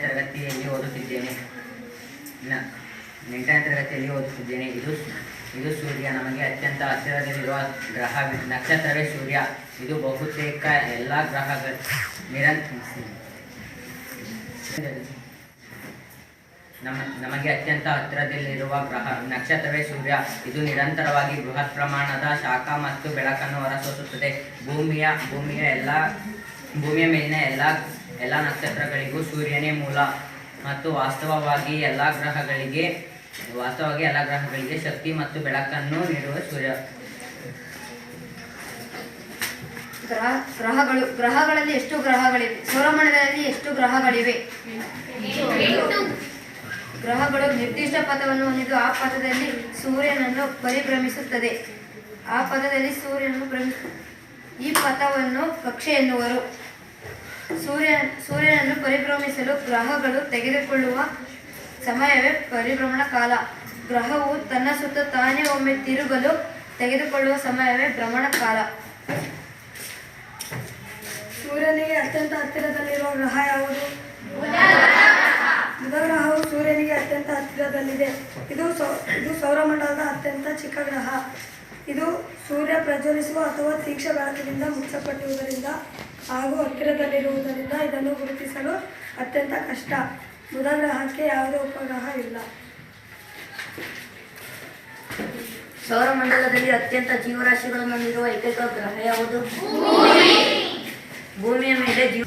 ತರಗತಿಯಲ್ಲಿ ಓದುತ್ತಿದ್ದೇನೆ. ನ ಎಂಟನೇ ತರಗತಿಯಲ್ಲಿ ಓದುತ್ತಿದ್ದೇನೆ. ಇದು ಇದು ಸೂರ್ಯ. ನಮಗೆ ಅತ್ಯಂತ ಹತ್ತಿರದಲ್ಲಿರುವ ಗ್ರಹ, ನಕ್ಷತ್ರವೇ ಸೂರ್ಯ. ಇದು ಬಹುತೇಕ ಎಲ್ಲ ಗ್ರಹಗಳ. ನಿರಂತರ ನಮ್ಮ, ನಮಗೆ ಅತ್ಯಂತ ಹತ್ತಿರದಲ್ಲಿರುವ ಗ್ರಹ, ನಕ್ಷತ್ರವೇ ಸೂರ್ಯ. ಇದು ನಿರಂತರವಾಗಿ ಬೃಹತ್ ಪ್ರಮಾಣದ ಶಾಖ ಮತ್ತು ಬೆಳಕನ್ನು ಹೊರಸೂಸುತ್ತದೆ. ಭೂಮಿಯ ಭೂಮಿಯ ಎಲ್ಲ, ಭೂಮಿಯ ಮೇಲಿನ ಎಲ್ಲ ಎಲ್ಲ ನಕ್ಷತ್ರಗಳಿಗೂ ಸೂರ್ಯನೇ ಮೂಲ ಮತ್ತು ವಾಸ್ತವವಾಗಿ ಎಲ್ಲ ಗ್ರಹಗಳಿಗೆ ವಾಸ್ತವವಾಗಿ ಎಲ್ಲ ಗ್ರಹಗಳಿಗೆ ಶಕ್ತಿ ಮತ್ತು ಬೆಳಕನ್ನು ನೀಡುವ ಸೂರ್ಯ. ಗ್ರಹ ಗ್ರಹಗಳು ಗ್ರಹಗಳಲ್ಲಿ ಎಷ್ಟು ಗ್ರಹಗಳಿವೆ? ಸೌರಮಂಡಲದಲ್ಲಿ ಎಷ್ಟು ಗ್ರಹಗಳಿವೆ? ಗ್ರಹಗಳು ನಿರ್ದಿಷ್ಟ ಪಥವನ್ನು ಹೊಂದಿದ್ದು ಆ ಪಥದಲ್ಲಿ ಸೂರ್ಯನನ್ನು ಪರಿಭ್ರಮಿಸುತ್ತದೆ. ಆ ಪಥದಲ್ಲಿ ಸೂರ್ಯನನ್ನು ಭ್ರಮಿಸ ಈ ಪಥವನ್ನು ಕಕ್ಷೆ ಎನ್ನುವರು. ಸೂರ್ಯ, ಸೂರ್ಯನನ್ನು ಪರಿಭ್ರಮಿಸಲು ಗ್ರಹಗಳು ತೆಗೆದುಕೊಳ್ಳುವ ಸಮಯವೇ ಪರಿಭ್ರಮಣ ಕಾಲ. ಗ್ರಹವು ತನ್ನ ಸುತ್ತ ತಾನೇ ಒಮ್ಮೆ ತಿರುಗಲು ತೆಗೆದುಕೊಳ್ಳುವ ಸಮಯವೇ ಭ್ರಮಣ ಕಾಲ. ಸೂರ್ಯನಿಗೆ ಅತ್ಯಂತ ಹತ್ತಿರದಲ್ಲಿರುವ ಗ್ರಹ ಯಾವುದು? ಬುಧ ಗ್ರಹವು ಸೂರ್ಯನಿಗೆ ಅತ್ಯಂತ ಹತ್ತಿರದಲ್ಲಿದೆ. ಇದು ಸೌ, ಇದು ಸೌರಮಂಡಲದ ಅತ್ಯಂತ ಚಿಕ್ಕ ಗ್ರಹ. ಇದು ಸೂರ್ಯ ಪ್ರಜ್ವಲಿಸುವ ಅಥವಾ ತೀಕ್ಷ್ಣ ಬೆಳಕಿನಿಂದ ಮುಚ್ಚಲ್ಪಟ್ಟಿರುವುದರಿಂದ ಹಾಗೂ ಹತ್ತಿರದಲ್ಲಿರುವುದರಿಂದ ಇದನ್ನು ಗುರುತಿಸಲು ಅತ್ಯಂತ ಕಷ್ಟ. ಬುಧ ಗ್ರಹಕ್ಕೆ ಯಾವುದೇ ಉಪಗ್ರಹ ಇಲ್ಲ. ಸೌರಮಂಡಲದಲ್ಲಿ ಅತ್ಯಂತ ಜೀವರಾಶಿಗಳನ್ನು ಹೊಂದಿರುವ ಏಕೈಕ ಗ್ರಹ ಯಾವುದು? ಭೂಮಿಯ ಮೇಲೆ ಜೀವ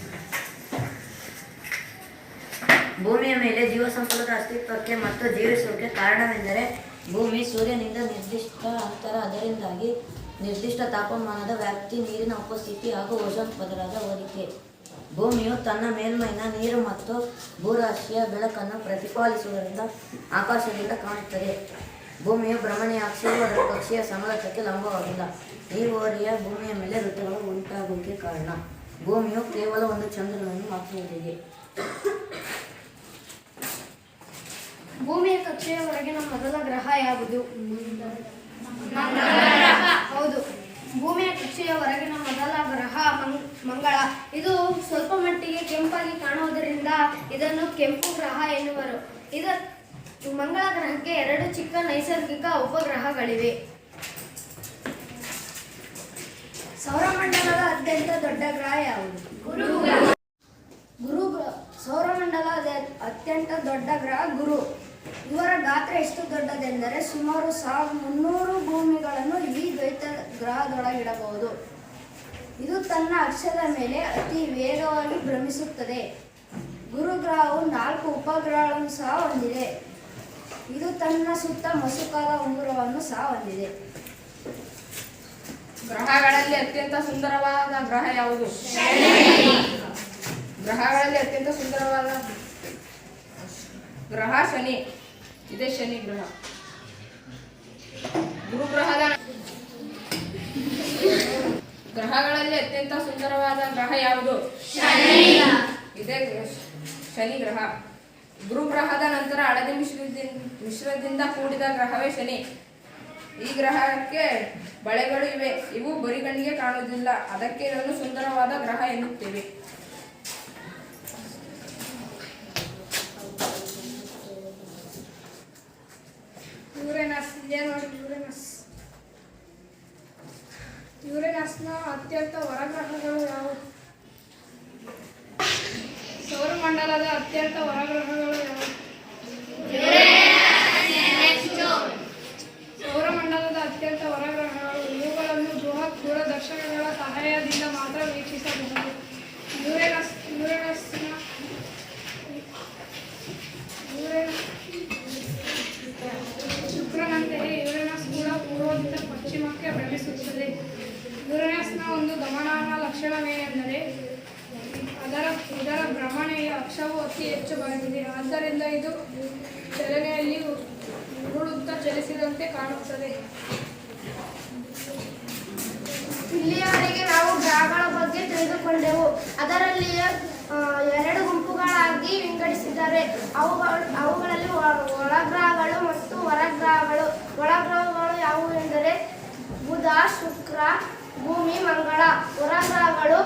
ಭೂಮಿಯ ಮೇಲೆ ಜೀವ ಸಂಕುಲದ ಅಸ್ತಿತ್ವಕ್ಕೆ ಮತ್ತು ಜೀವಿಸುವಿಕೆ ಕಾರಣವೆಂದರೆ ಭೂಮಿ ಸೂರ್ಯನಿಂದ ನಿರ್ದಿಷ್ಟ ಅಂತರ, ಅದರಿಂದಾಗಿ ನಿರ್ದಿಷ್ಟ ತಾಪಮಾನದ ವ್ಯಾಪ್ತಿ, ನೀರಿನ ಉಪಸ್ಥಿತಿ ಹಾಗೂ ಓಜೋನ್ ಪದರದ ಹೋಲಿಕೆ. ಭೂಮಿಯು ತನ್ನ ಮೇಲ್ಮೈನ ನೀರು ಮತ್ತು ಭೂರಾಶಿಯ ಬೆಳಕನ್ನು ಪ್ರತಿಪಾದಿಸುವುದರಿಂದ ಆಕಾಶದಿಂದ ಕಾಣುತ್ತದೆ. ಭೂಮಿಯು ಭ್ರಮಣೀಯ ಅಕ್ಷವು ಅದರ ಕಕ್ಷೆಯ ಸಮತಲಕ್ಕೆ ಲಂಬವಾಗಿಲ್ಲ. ಈ ಓರಿಯ ಭೂಮಿಯ ಮೇಲೆ ಋತುಗಳು ಉಂಟಾಗುವಿಕೆ ಕಾರಣ. ಭೂಮಿಯು ಕೇವಲ ಒಂದು ಚಂದ್ರನನ್ನು ಮಾತ್ರ ಭೂಮಿಯ ಕಕ್ಷೆಯ ಹೊರಗಿನ ಮೊದಲ ಗ್ರಹ ಯಾವುದು? ಹೌದು. ಭೂಮಿಯ ಕಕ್ಷೆಯ ಹೊರಗಿನ ಮೊದಲ ಗ್ರಹ ಮಂಗಳ. ಇದು ಸ್ವಲ್ಪ ಮಟ್ಟಿಗೆ ಕೆಂಪಾಗಿ ಕಾಣುವುದರಿಂದ ಇದನ್ನು ಕೆಂಪು ಗ್ರಹ ಎನ್ನುವರು. ಇದ ಮಂಗಳ ಗ್ರಹಕ್ಕೆ ಎರಡು ಚಿಕ್ಕ ನೈಸರ್ಗಿಕ ಉಪಗ್ರಹಗಳಿವೆ. ಸೌರಮಂಡಲದ ಅತ್ಯಂತ ದೊಡ್ಡ ಗ್ರಹ ಯಾವುದು? ಗುರು ಗ್ರಹ. ಸೌರಮಂಡಲದ ಅತ್ಯಂತ ದೊಡ್ಡ ಗ್ರಹ ಗುರು. ಇವರ ಗಾತ್ರ ಎಷ್ಟು ದೊಡ್ಡದೆಂದರೆ ಸುಮಾರು ಸಾವಿರದ ಮುನ್ನೂರು ಭೂಮಿಗಳನ್ನು ಈ ದ್ವೈತ ಗ್ರಹದೊಳಗಿಡಬಹುದು. ಇದು ತನ್ನ ಅಕ್ಷದ ಮೇಲೆ ಅತಿ ವೇಗವಾಗಿ ಭ್ರಮಿಸುತ್ತದೆ. ಗುರುಗ್ರಹವು ನಾಲ್ಕು ಉಪಗ್ರಹಗಳನ್ನು ಸಹ ಹೊಂದಿದೆ. ಇದು ತನ್ನ ಸುತ್ತ ಮಸುಕಾದ ಉಂಗುರವನ್ನು ಸಹ ಹೊಂದಿದೆ. ಗ್ರಹಗಳಲ್ಲಿ ಅತ್ಯಂತ ಸುಂದರವಾದ ಗ್ರಹ ಯಾವುದು? ಗ್ರಹಗಳಲ್ಲಿ ಅತ್ಯಂತ ಸುಂದರವಾದ ಗ್ರಹ ಶನಿ. ಇದೇ ಶನಿ ಗ್ರಹ. ಗುರು ಗ್ರಹದ ಗ್ರಹಗಳಲ್ಲಿ ಅತ್ಯಂತ ಸುಂದರವಾದ ಗ್ರಹ ಯಾವುದು? ಇದೇ ಶನಿ ಗ್ರಹ. ಗುರು ಗ್ರಹದ ನಂತರ ಹಳದಿ ಮಿಶ್ರದಿಂದ ಮಿಶ್ರದಿಂದ ಕೂಡಿದ ಗ್ರಹವೇ ಶನಿ. ಈ ಗ್ರಹಕ್ಕೆ ಬಳೆಗಳು ಇವೆ. ಇವು ಬರಿಗಣ್ಣಿಗೆ ಕಾಣುವುದಿಲ್ಲ. ಅದಕ್ಕೆ ಇದನ್ನು ಸುಂದರವಾದ ಗ್ರಹ ಎನ್ನುತ್ತೇವೆ. ಯುರೇನಸ್ನ ಅತ್ಯಂತ ಹೊರಗ್ರಹಗಳು ಯಾವುವು ಸೌರಮಂಡಲದ ಅತ್ಯಂತ ಹೊರಗ್ರಹಗಳು ಒಂದು ಗಮನಾರ್ಹ ಲಕ್ಷಣವೇನೆಂದರೆ ಅದರ ಇದರ ಭ್ರಮಣೆಯ ಅಕ್ಷವು ಅತಿ ಹೆಚ್ಚು ಬಾಗಿದೆ ಆದ್ದರಿಂದ ಇದು ಚಲನೆಯಲ್ಲಿ ಉರುಳುತ್ತ ಚಲಿಸಿದಂತೆ ಕಾಣುತ್ತದೆ. ಇಲ್ಲಿಯವರೆಗೆ ನಾವು ಗ್ರಹಗಳ ಬಗ್ಗೆ ತಿಳಿದುಕೊಂಡೆವು. ಅದರಲ್ಲಿಯೇ ಎರಡು ಗುಂಪುಗಳಾಗಿ ವಿಂಗಡಿಸಿದ್ದಾರೆ. ಅವುಗಳು, ಅವುಗಳಲ್ಲಿ ಒಳ- ಒಳಗ್ರಹಗಳು ಮತ್ತು ಹೊರಗ್ರಹಗಳು. ಒಳಗ್ರಹಗಳು ಯಾವುವು ಎಂದರೆ ಬುಧ, ಶುಕ್ರ ಭೂಮಿ ಮಂಗಳ ಹೊರಗ್ರಹಗಳು